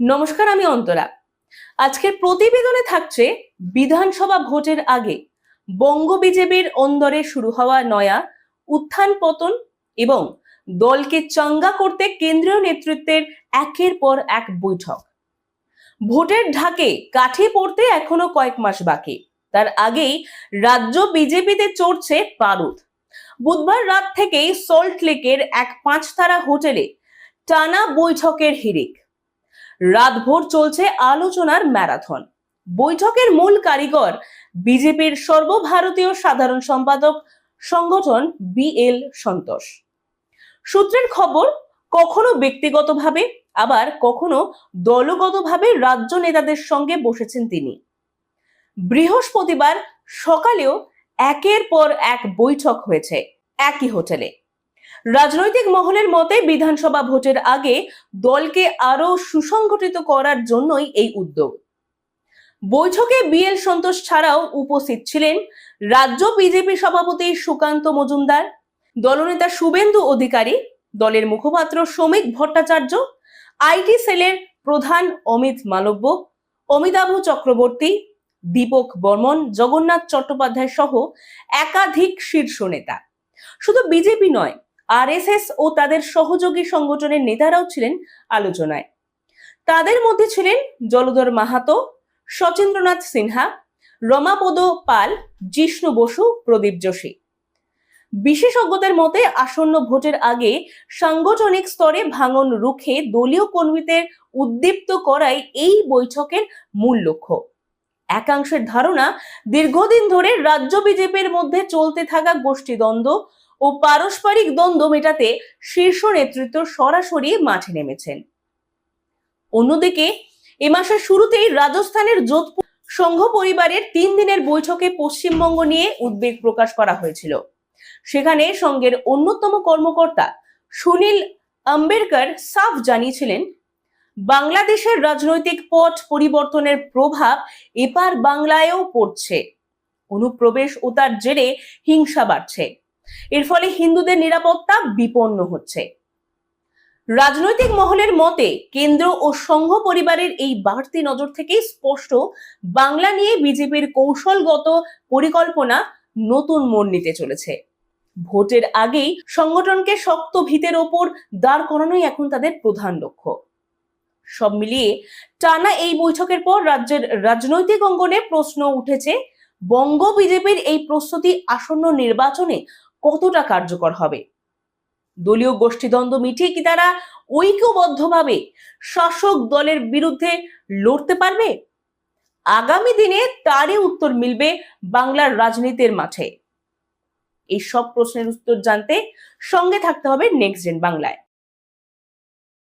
নমস্কার, আমি অন্তরা। আজকের প্রতিবেদনে থাকছে বিধানসভা ভোটের আগে বঙ্গ বিজেপির অন্দরে শুরু হওয়া নয়া উত্থান পতন এবং দলকে চাঙ্গা করতে কেন্দ্রীয় নেতৃত্বের একের পর এক বৈঠক। ভোটের ঢাকে কাঠি পড়তে এখনও কয়েক মাস বাকি। তার আগেই রাজ্য বিজেপিতে চড়ছে পারুদ বুধবার রাত থেকেই সল্ট লেকের এক পাঁচতারা হোটেলে টানা বৈঠকের হিড়িক। রাতভর চলছে আলোচনার ম্যারাথন। বৈঠকের মূল কারিগর বিজেপির সর্বভারতীয় সাধারণ সম্পাদক সংগঠন বিএল সন্তোষ। সূত্রের খবর, কখনো ব্যক্তিগতভাবে, আবার কখনো দলগতভাবে রাজ্য নেতাদের সঙ্গে বসেছেন তিনি। বৃহস্পতিবার সকালেও একের পর এক বৈঠক হয়েছে, একই হোটেলে। রাজনৈতিক মহলের মতে বিধানসভা ভোটের আগে দলকে আরও সুসংগঠিত করার জন্যই এই উদ্যোগ। বৈঠকে বিএল সন্তোষ ছাড়াও উপস্থিত ছিলেন রাজ্য বিজেপি সভাপতি সুকান্ত মজুমদার, দলনেতা শুভেন্দু অধিকারী, দলের মুখপাত্র শ্রমিক ভট্টাচার্য, আইটি সেলের প্রধান অমিত মালব্য, অমিতাভ চক্রবর্তী, দীপক বর্মন, জগন্নাথ চট্টোপাধ্যায় সহ একাধিক শীর্ষ নেতা। শুধু বিজেপি নয় আরএসএস ও তাদের সহযোগী সংগঠনের নেতারাও ছিলেন আলোচনায়। তাদের মধ্যে ছিলেন জলধর মাহাতো, সচেন্দ্রনাথ সিনহা, রমাপদ পাল, জিষ্ণু বসু, প্রদীপ যোশী। বিশেষজ্ঞদের মতে, আসন্ন ভোটের আগে সাংগঠনিক স্তরে ভাঙন রুখে দলীয় কর্মীদের উদ্দীপ্ত করাই এই বৈঠকের মূল লক্ষ্য। একাংশের ধারণা, দীর্ঘদিন ধরে রাজ্য বিজেপির মধ্যে চলতে থাকা গোষ্ঠীদ্বন্দ্ব ও পারস্পরিক দ্বন্দ্ব মেটাতে শীর্ষ নেতৃত্ব সরাসরি মাঠে নেমেছেন। অন্যদিকে, এ মাসের শুরুতেই রাজস্থানের যোধপুর সংঘ পরিবারের তিন দিনের বৈঠকে পশ্চিমবঙ্গ নিয়ে উদ্বেগ প্রকাশ করা হয়েছিল। সেখানে সংঘের অন্যতম কর্মকর্তা সুনীল আম্বেদকর সাফ জানিয়েছিলেন, বাংলাদেশের রাজনৈতিক পট পরিবর্তনের প্রভাব এপার বাংলায়ও পড়ছে। অনুপ্রবেশ ও তার জেরে হিংসা বাড়ছে। এর ফলে হিন্দুদের নিরাপত্তা বিপন্ন হচ্ছে। রাজনৈতিক মহলের মতে, কেন্দ্র ও সংঘ পরিবারের এই বাড়তি নজর থেকেই স্পষ্ট বাংলা নিয়ে বিজেপির কৌশলগত পরিকল্পনা নতুন মোড় নিতে চলেছে। ভোটের আগেই সংগঠনকে শক্ত ভিতের ওপর দাঁড় করানোই এখন তাদের প্রধান লক্ষ্য। সব মিলিয়ে টানা এই বৈঠকের পর রাজ্যের রাজনৈতিক অঙ্গনে প্রশ্ন উঠেছে, বঙ্গ বিজেপির এই প্রস্তুতি আসন্ন নির্বাচনে কতটা কার্যকর হবে? দলীয় গোষ্ঠীদ্বন্দ্ব মিটিয়ে কি তারা ঐক্যবদ্ধভাবে শাসক দলের বিরুদ্ধে লড়তে পারবে? আগামী দিনে তারই উত্তর মিলবে বাংলার রাজনীতির মাঠে। এই সব প্রশ্নের উত্তর জানতে সঙ্গে থাকতে হবে নেক্সট জেন বাংলায়।